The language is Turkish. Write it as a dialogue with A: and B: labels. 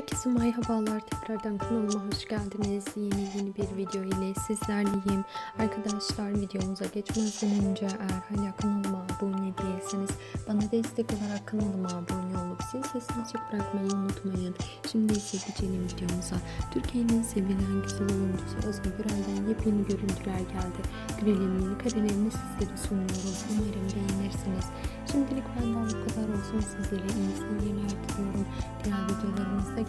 A: Herkese merhabalar tekrardan kanalıma hoş geldiniz. Yeni yeni bir video ile sizlerleyim. Arkadaşlar videomuza geçmeden önce eğer hala kanalıma abone değilseniz bana destek olarak kanalıma abone olup zil sesini açık bırakmayı unutmayın. Şimdi ise geçelim videomuza. Türkiye'nin sevilen güzel oyuncusu Özgür Gürel'den yepyeni görüntüler geldi. Gürel'in yeni karelerini sizlere sunuyorum. Umarım beğenirsiniz. Şimdilik benden bu kadar olsun. Sizlere iyi seyirler diliyorum.